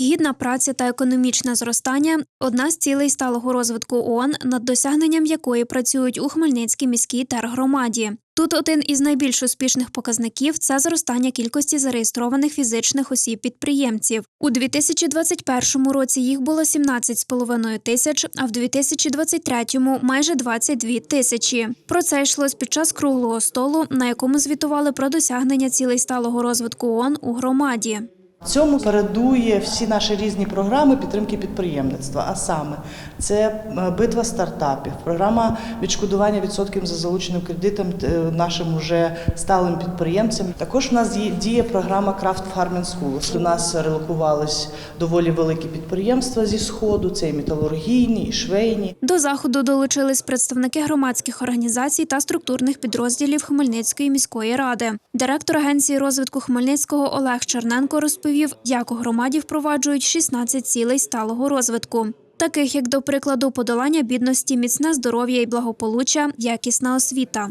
Гідна праця та економічне зростання одна з цілей сталого розвитку ООН, над досягненням якої працюють у Хмельницькій міській тергромаді. Тут один із найбільш успішних показників це зростання кількості зареєстрованих фізичних осіб-підприємців. У 2021 році їх було 17,5 тисяч, а в 2023 – майже 22 тисячі. Про це йшлось під час круглого столу, на якому звітували про досягнення цілей сталого розвитку ООН у громаді. Цьому передує всі наші різні програми підтримки підприємництва. А саме це е, битва стартапів, програма відшкодування відсотків за залученим кредитом е, нашим уже сталим підприємцям. Також у нас діє програма Craft Farming School. До нас релокувались доволі великі підприємства зі сходу. Це і металургійні, і швейні. До заходу долучились представники громадських організацій та структурних підрозділів Хмельницької міської ради. Директор агенції розвитку Хмельницького Олег Черненко розповів, як у громаді впроваджують 16 цілей сталого розвитку. Таких як до прикладу подолання бідності, міцне здоров'я і благополуччя, якісна освіта.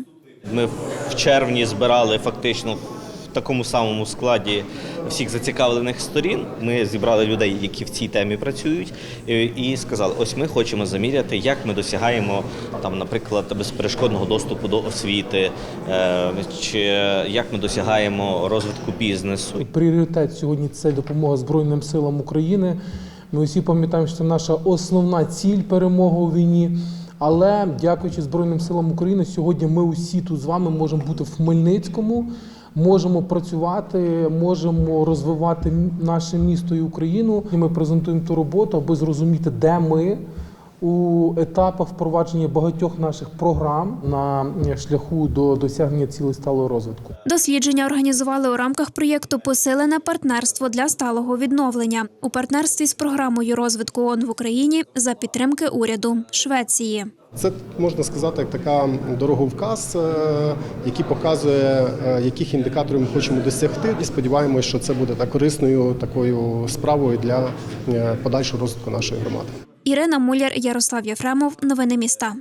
Ми в червні збирали фактично такому самому складі всіх зацікавлених сторін. Ми зібрали людей, які в цій темі працюють, і- і сказали: ось ми хочемо заміряти, як ми досягаємо там, наприклад, безперешкодного доступу до освіти, е, чи як ми досягаємо розвитку бізнесу. Пріоритет сьогодні це допомога Збройним силам України. Ми всі пам'ятаємо, що це наша основна ціль перемоги у війні. Але дякуючи Збройним силам України, сьогодні ми усі тут з вами можемо бути в Хмельницькому, можемо працювати, можемо розвивати наше місто і Україну. І ми презентуємо ту роботу, аби зрозуміти, де ми у етапах впровадження багатьох наших програм на е, шляху до досягнення цілей сталого розвитку. Дослідження організували у рамках проєкту Посилене партнерство для сталого відновлення у партнерстві з програмою розвитку ООН в Україні за підтримки уряду Швеції. Це можна сказати, як така дороговказ, е, який показує, е, яких індикаторів ми хочемо досягти, і сподіваємося, що це буде так корисною такою справою для подальшого розвитку нашої громади. Ірина Муляр, Ярослав Єфремов. Новини міста.